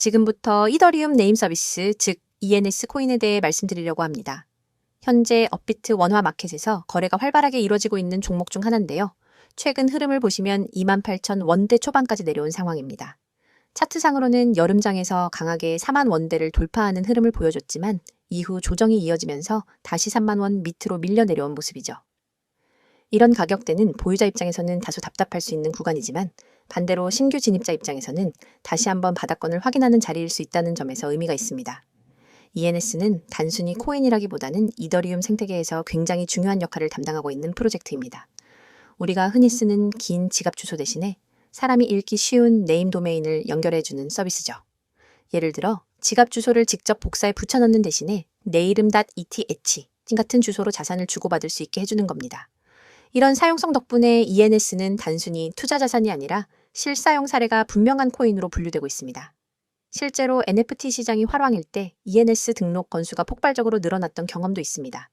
지금부터 이더리움 네임 서비스, 즉 ENS 코인에 대해 말씀드리려고 합니다. 현재 업비트 원화 마켓에서 거래가 활발하게 이루어지고 있는 종목 중 하나인데요. 최근 흐름을 보시면 28,000 원대 초반까지 내려온 상황입니다. 차트상으로는 여름장에서 강하게 4만 원대를 돌파하는 흐름을 보여줬지만 이후 조정이 이어지면서 다시 3만 원 밑으로 밀려 내려온 모습이죠. 이런 가격대는 보유자 입장에서는 다소 답답할 수 있는 구간이지만 반대로 신규 진입자 입장에서는 다시 한번 바닥권을 확인하는 자리일 수 있다는 점에서 의미가 있습니다. ENS는 단순히 코인이라기보다는 이더리움 생태계에서 굉장히 중요한 역할을 담당하고 있는 프로젝트입니다. 우리가 흔히 쓰는 긴 지갑 주소 대신에 사람이 읽기 쉬운 네임 도메인을 연결해주는 서비스죠. 예를 들어 지갑 주소를 직접 복사해 붙여넣는 대신에 내 이름.eth 같은 주소로 자산을 주고받을 수 있게 해주는 겁니다. 이런 사용성 덕분에 ENS는 단순히 투자 자산이 아니라 실사용 사례가 분명한 코인으로 분류되고 있습니다. 실제로 NFT 시장이 활황일 때 ENS 등록 건수가 폭발적으로 늘어났던 경험도 있습니다.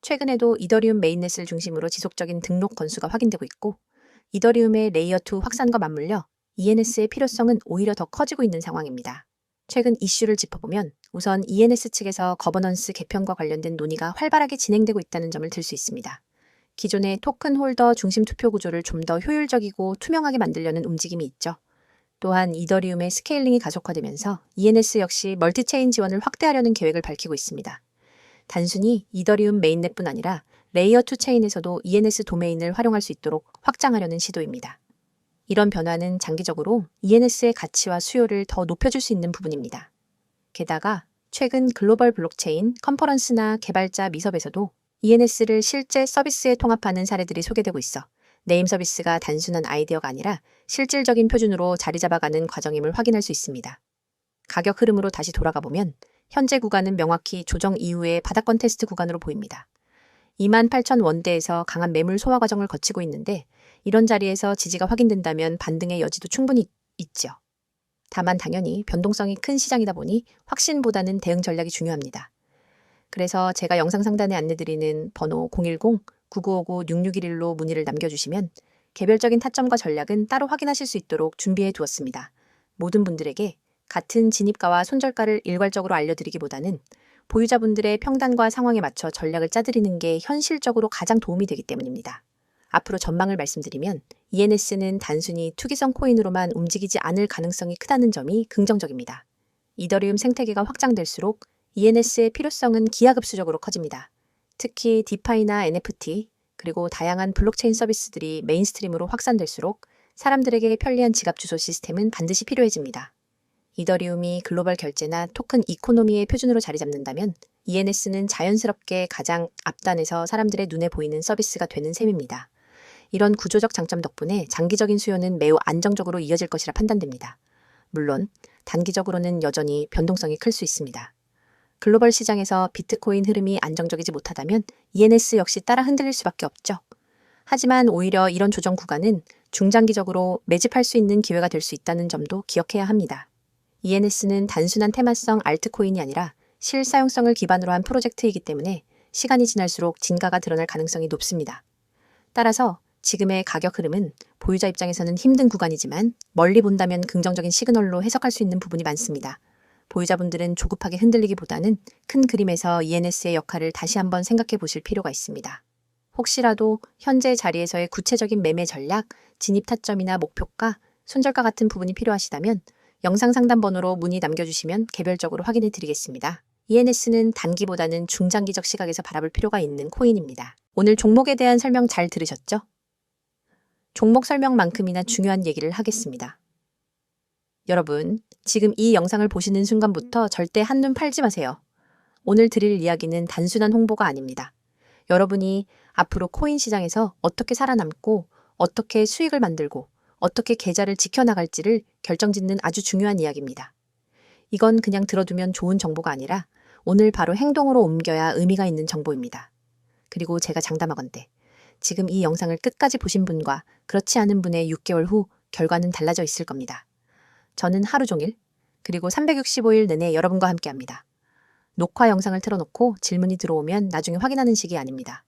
최근에도 이더리움 메인넷을 중심으로 지속적인 등록 건수가 확인되고 있고 이더리움의 레이어2 확산과 맞물려 ENS의 필요성은 오히려 더 커지고 있는 상황입니다. 최근 이슈를 짚어보면 우선 ENS 측에서 거버넌스 개편과 관련된 논의가 활발하게 진행되고 있다는 점을 들 수 있습니다. 기존의 토큰 홀더 중심 투표 구조를 좀 더 효율적이고 투명하게 만들려는 움직임이 있죠. 또한 이더리움의 스케일링이 가속화되면서 ENS 역시 멀티체인 지원을 확대하려는 계획을 밝히고 있습니다. 단순히 이더리움 메인넷뿐 아니라 레이어 2 체인에서도 ENS 도메인을 활용할 수 있도록 확장하려는 시도입니다. 이런 변화는 장기적으로 ENS의 가치와 수요를 더 높여줄 수 있는 부분입니다. 게다가 최근 글로벌 블록체인 컨퍼런스나 개발자 미섭에서도 ENS를 실제 서비스에 통합하는 사례들이 소개되고 있어 네임 서비스가 단순한 아이디어가 아니라 실질적인 표준으로 자리 잡아가는 과정임을 확인할 수 있습니다. 가격 흐름으로 다시 돌아가 보면 현재 구간은 명확히 조정 이후의 바닥권 테스트 구간으로 보입니다. 28,000 원대에서 강한 매물 소화 과정을 거치고 있는데 이런 자리에서 지지가 확인된다면 반등의 여지도 충분히 있죠. 다만 당연히 변동성이 큰 시장이다 보니 확신보다는 대응 전략이 중요합니다. 그래서 제가 영상 상단에 안내드리는 번호 010-9959-6611로 문의를 남겨주시면 개별적인 타점과 전략은 따로 확인하실 수 있도록 준비해 두었습니다. 모든 분들에게 같은 진입가와 손절가를 일괄적으로 알려드리기보다는 보유자분들의 평단과 상황에 맞춰 전략을 짜드리는 게 현실적으로 가장 도움이 되기 때문입니다. 앞으로 전망을 말씀드리면 ENS는 단순히 투기성 코인으로만 움직이지 않을 가능성이 크다는 점이 긍정적입니다. 이더리움 생태계가 확장될수록 ENS의 필요성은 기하급수적으로 커집니다. 특히 디파이나 NFT, 그리고 다양한 블록체인 서비스들이 메인스트림으로 확산될수록 사람들에게 편리한 지갑 주소 시스템은 반드시 필요해집니다. 이더리움이 글로벌 결제나 토큰 이코노미의 표준으로 자리 잡는다면 ENS는 자연스럽게 가장 앞단에서 사람들의 눈에 보이는 서비스가 되는 셈입니다. 이런 구조적 장점 덕분에 장기적인 수요는 매우 안정적으로 이어질 것이라 판단됩니다. 물론 단기적으로는 여전히 변동성이 클 수 있습니다. 글로벌 시장에서 비트코인 흐름이 안정적이지 못하다면 ENS 역시 따라 흔들릴 수밖에 없죠. 하지만 오히려 이런 조정 구간은 중장기적으로 매집할 수 있는 기회가 될 수 있다는 점도 기억해야 합니다. ENS는 단순한 테마성 알트코인이 아니라 실사용성을 기반으로 한 프로젝트이기 때문에 시간이 지날수록 진가가 드러날 가능성이 높습니다. 따라서 지금의 가격 흐름은 보유자 입장에서는 힘든 구간이지만 멀리 본다면 긍정적인 시그널로 해석할 수 있는 부분이 많습니다. 보유자분들은 조급하게 흔들리기보다는 큰 그림에서 ENS의 역할을 다시 한번 생각해 보실 필요가 있습니다. 혹시라도 현재 자리에서의 구체적인 매매 전략, 진입 타점이나 목표가, 손절가 같은 부분이 필요하시다면 영상 상담 번호로 문의 남겨주시면 개별적으로 확인해 드리겠습니다. ENS는 단기보다는 중장기적 시각에서 바라볼 필요가 있는 코인입니다. 오늘 종목에 대한 설명 잘 들으셨죠? 종목 설명만큼이나 중요한 얘기를 하겠습니다. 여러분, 지금 이 영상을 보시는 순간부터 절대 한눈 팔지 마세요. 오늘 드릴 이야기는 단순한 홍보가 아닙니다. 여러분이 앞으로 코인 시장에서 어떻게 살아남고 어떻게 수익을 만들고 어떻게 계좌를 지켜나갈지를 결정짓는 아주 중요한 이야기입니다. 이건 그냥 들어두면 좋은 정보가 아니라 오늘 바로 행동으로 옮겨야 의미가 있는 정보입니다. 그리고 제가 장담하건대 지금 이 영상을 끝까지 보신 분과 그렇지 않은 분의 6개월 후 결과는 달라져 있을 겁니다. 저는 하루 종일 그리고 365일 내내 여러분과 함께 합니다. 녹화 영상을 틀어놓고 질문이 들어오면 나중에 확인하는 식이 아닙니다.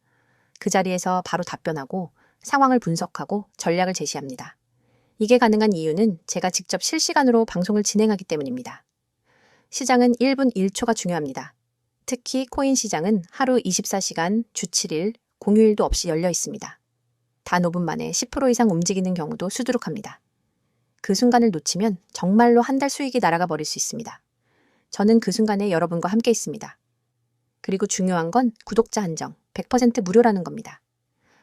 그 자리에서 바로 답변하고 상황을 분석하고 전략을 제시합니다. 이게 가능한 이유는 제가 직접 실시간으로 방송을 진행하기 때문입니다. 시장은 1분 1초가 중요합니다. 특히 코인 시장은 하루 24시간, 주 7일, 공휴일도 없이 열려 있습니다. 단 5분 만에 10% 이상 움직이는 경우도 수두룩합니다. 그 순간을 놓치면 정말로 한 달 수익이 날아가 버릴 수 있습니다. 저는 그 순간에 여러분과 함께 있습니다. 그리고 중요한 건 구독자 한정, 100% 무료라는 겁니다.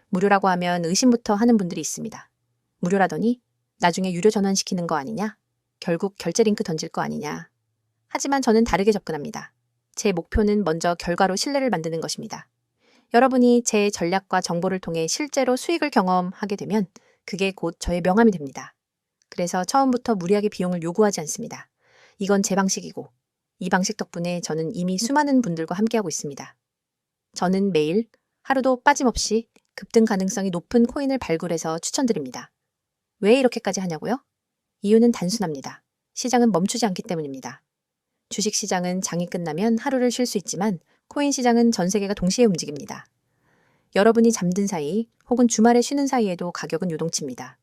무료라고 하면 의심부터 하는 분들이 있습니다. 무료라더니 나중에 유료 전환시키는 거 아니냐? 결국 결제 링크 던질 거 아니냐? 하지만 저는 다르게 접근합니다. 제 목표는 먼저 결과로 신뢰를 만드는 것입니다. 여러분이 제 전략과 정보를 통해 실제로 수익을 경험하게 되면 그게 곧 저의 명함이 됩니다. 그래서 처음부터 무리하게 비용을 요구하지 않습니다. 이건 제 방식이고 이 방식 덕분에 저는 이미 수많은 분들과 함께하고 있습니다. 저는 매일 하루도 빠짐없이 급등 가능성이 높은 코인을 발굴해서 추천드립니다. 왜 이렇게까지 하냐고요? 이유는 단순합니다. 시장은 멈추지 않기 때문입니다. 주식 시장은 장이 끝나면 하루를 쉴 수 있지만 코인 시장은 전 세계가 동시에 움직입니다. 여러분이 잠든 사이 혹은 주말에 쉬는 사이에도 가격은 요동칩니다.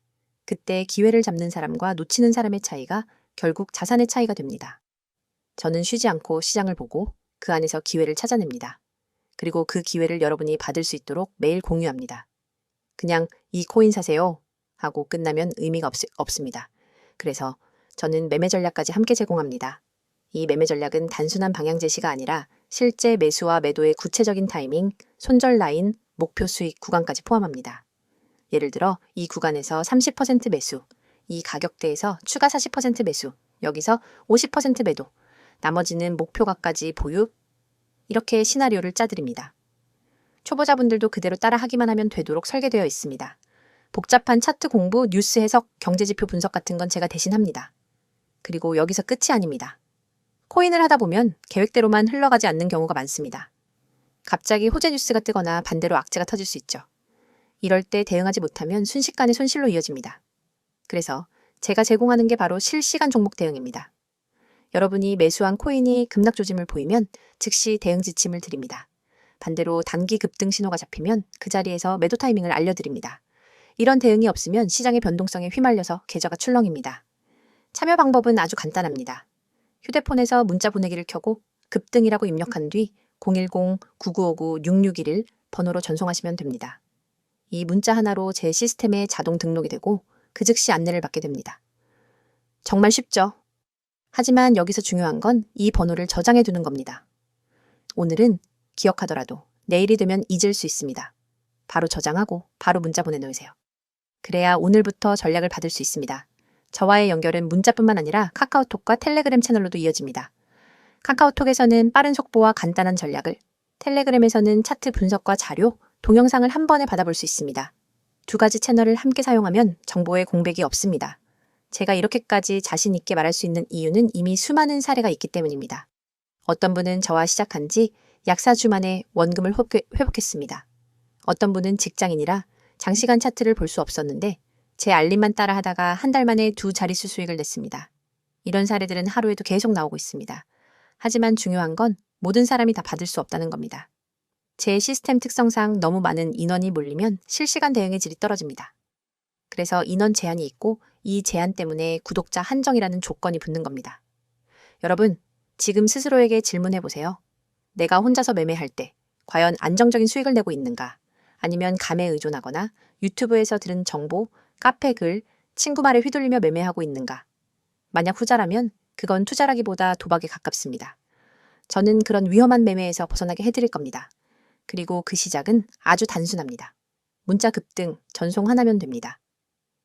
그때 기회를 잡는 사람과 놓치는 사람의 차이가 결국 자산의 차이가 됩니다. 저는 쉬지 않고 시장을 보고 그 안에서 기회를 찾아냅니다. 그리고 그 기회를 여러분이 받을 수 있도록 매일 공유합니다. 그냥 이 코인 사세요 하고 끝나면 의미가 없, 없습니다. 그래서 저는 매매 전략까지 함께 제공합니다. 이 매매 전략은 단순한 방향 제시가 아니라 실제 매수와 매도의 구체적인 타이밍, 손절 라인, 목표 수익 구간까지 포함합니다. 예를 들어 이 구간에서 30% 매수, 이 가격대에서 추가 40% 매수, 여기서 50% 매도, 나머지는 목표가까지 보유, 이렇게 시나리오를 짜드립니다. 초보자분들도 그대로 따라 하기만 하면 되도록 설계되어 있습니다. 복잡한 차트 공부, 뉴스 해석, 경제지표 분석 같은 건 제가 대신 합니다. 그리고 여기서 끝이 아닙니다. 코인을 하다 보면 계획대로만 흘러가지 않는 경우가 많습니다. 갑자기 호재 뉴스가 뜨거나 반대로 악재가 터질 수 있죠. 이럴 때 대응하지 못하면 순식간에 손실로 이어집니다. 그래서 제가 제공하는 게 바로 실시간 종목 대응입니다. 여러분이 매수한 코인이 급락 조짐을 보이면 즉시 대응 지침을 드립니다. 반대로 단기 급등 신호가 잡히면 그 자리에서 매도 타이밍을 알려드립니다. 이런 대응이 없으면 시장의 변동성에 휘말려서 계좌가 출렁입니다. 참여 방법은 아주 간단합니다. 휴대폰에서 문자 보내기를 켜고 급등이라고 입력한 뒤 010-9959-6611 번호로 전송하시면 됩니다. 이 문자 하나로 제 시스템에 자동 등록이 되고 그 즉시 안내를 받게 됩니다. 정말 쉽죠? 하지만 여기서 중요한 건 이 번호를 저장해 두는 겁니다. 오늘은 기억하더라도 내일이 되면 잊을 수 있습니다. 바로 저장하고 바로 문자 보내놓으세요. 그래야 오늘부터 전략을 받을 수 있습니다. 저와의 연결은 문자뿐만 아니라 카카오톡과 텔레그램 채널로도 이어집니다. 카카오톡에서는 빠른 속보와 간단한 전략을, 텔레그램에서는 차트 분석과 자료, 동영상을 한 번에 받아볼 수 있습니다. 두 가지 채널을 함께 사용하면 정보의 공백이 없습니다. 제가 이렇게까지 자신 있게 말할 수 있는 이유는 이미 수많은 사례가 있기 때문입니다. 어떤 분은 저와 시작한 지 약 4주 만에 원금을 회복했습니다. 어떤 분은 직장인이라 장시간 차트를 볼 수 없었는데 제 알림만 따라 하다가 한 달 만에 두 자릿수 수익을 냈습니다. 이런 사례들은 하루에도 계속 나오고 있습니다. 하지만 중요한 건 모든 사람이 다 받을 수 없다는 겁니다. 제 시스템 특성상 너무 많은 인원이 몰리면 실시간 대응의 질이 떨어집니다. 그래서 인원 제한이 있고 이 제한 때문에 구독자 한정이라는 조건이 붙는 겁니다. 여러분, 지금 스스로에게 질문해 보세요. 내가 혼자서 매매할 때 과연 안정적인 수익을 내고 있는가? 아니면 감에 의존하거나 유튜브에서 들은 정보, 카페 글, 친구 말에 휘둘리며 매매하고 있는가? 만약 후자라면 그건 투자라기보다 도박에 가깝습니다. 저는 그런 위험한 매매에서 벗어나게 해드릴 겁니다. 그리고 그 시작은 아주 단순합니다. 문자 급등, 전송 하나면 됩니다.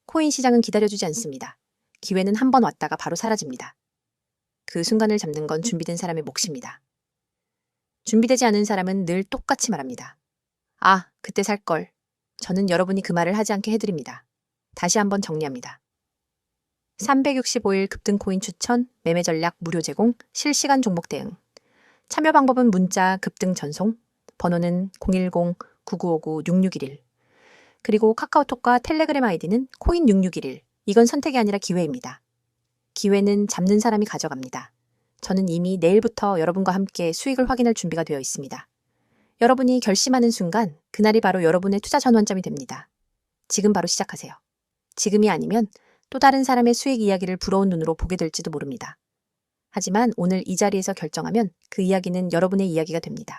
코인 시장은 기다려주지 않습니다. 기회는 한 번 왔다가 바로 사라집니다. 그 순간을 잡는 건 준비된 사람의 몫입니다. 준비되지 않은 사람은 늘 똑같이 말합니다. 아, 그때 살 걸. 저는 여러분이 그 말을 하지 않게 해드립니다. 다시 한번 정리합니다. 365일 급등 코인 추천, 매매 전략 무료 제공, 실시간 종목 대응. 참여 방법은 문자 급등 전송, 번호는 010-9959-6611. 그리고 카카오톡과 텔레그램 아이디는 코인6611. 이건 선택이 아니라 기회입니다. 기회는 잡는 사람이 가져갑니다. 저는 이미 내일부터 여러분과 함께 수익을 확인할 준비가 되어 있습니다. 여러분이 결심하는 순간 그날이 바로 여러분의 투자 전환점이 됩니다. 지금 바로 시작하세요. 지금이 아니면 또 다른 사람의 수익 이야기를 부러운 눈으로 보게 될지도 모릅니다. 하지만 오늘 이 자리에서 결정하면 그 이야기는 여러분의 이야기가 됩니다.